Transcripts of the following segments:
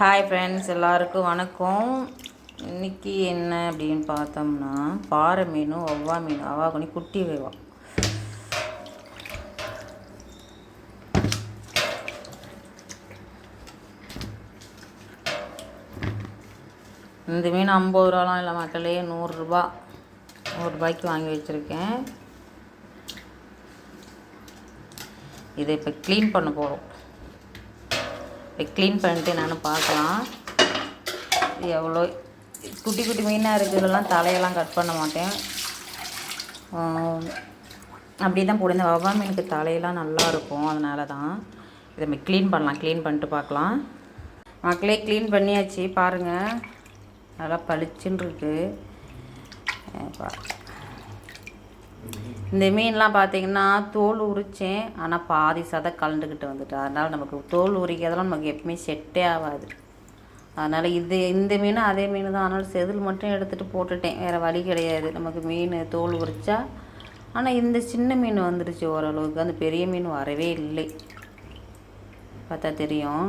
Hi friends எல்லாருக்கும் வணக்கம். இன்னைக்கு என்ன அப்படின்னு பார்த்தோம்னா பாறை மீனும் ஒவ்வா மீன் அவாகுனி குட்டி வைவா. இந்த மீன் ஐம்பது ரூபாலாம் இல்லை மக்களே நூறுரூபா நூறுரூபாய்க்கு வாங்கி வச்சுருக்கேன். இதை இப்போ க்ளீன் பண்ண போகிறோம் இப்போ க்ளீன் பண்ணிட்டு என்னென்னு பார்க்கலாம். எவ்வளோ குட்டி குட்டி மீனாக இருக்கிறதெல்லாம் தலையெல்லாம் கட் பண்ண மாட்டேன். அப்படி தான் போடுங்க இந்த வவ்வா மீனுக்கு தலையெல்லாம் நல்லா இருக்கும். அதனால தான் இதை நம்ம க்ளீன் பண்ணலாம். க்ளீன் பண்ணிட்டு பார்க்கலாம். மக்களே க்ளீன் பண்ணியாச்சு. பாருங்கள் நல்லா பளிச்சுன்னு இருக்குது இந்த மீன்லாம் பார்த்தீங்கன்னா தோல் உரித்தேன் ஆனால் பாதி சதை கலந்துக்கிட்டு வந்துட்டு அதனால் நமக்கு தோல் உரிக்கிறதெல்லாம் நமக்கு எப்பவுமே செட்டே ஆகாது. அதனால் இது இந்த மீனும் அதே மீன் தான். அதனால் செதில் மட்டும் எடுத்துகிட்டு போட்டுட்டேன். வேறு வழி கிடையாது. நமக்கு மீன் தோல் உரிச்சா. ஆனால் இந்த சின்ன மீன் வந்துடுச்சு ஓரளவுக்கு. அந்த பெரிய மீன் வரவே இல்லை. பார்த்தா தெரியும்.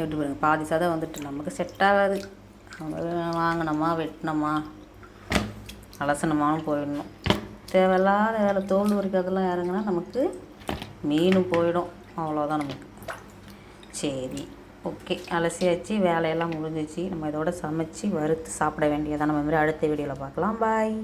எப்படி பாருங்கள் பாதி சதை வந்துட்டு நமக்கு செட் ஆகாது. வாங்கினோமா வெட்டினோமா? அலசனமாகவும் போயிடணும். தேவையில்லாத வேலை தோல் உரிக்கிறதெல்லாம் இறங்கினா நமக்கு மீனும் போயிடும். அவ்வளோதான் நமக்கு. சரி ஓகே. அலசியாச்சு வேலையெல்லாம் முடிஞ்சிச்சு. நம்ம இதோட சமைச்சு வறுத்து சாப்பிட வேண்டியதான் நம்ம மாதிரி அடுத்த வீடியோவில் பார்க்கலாம். பாய்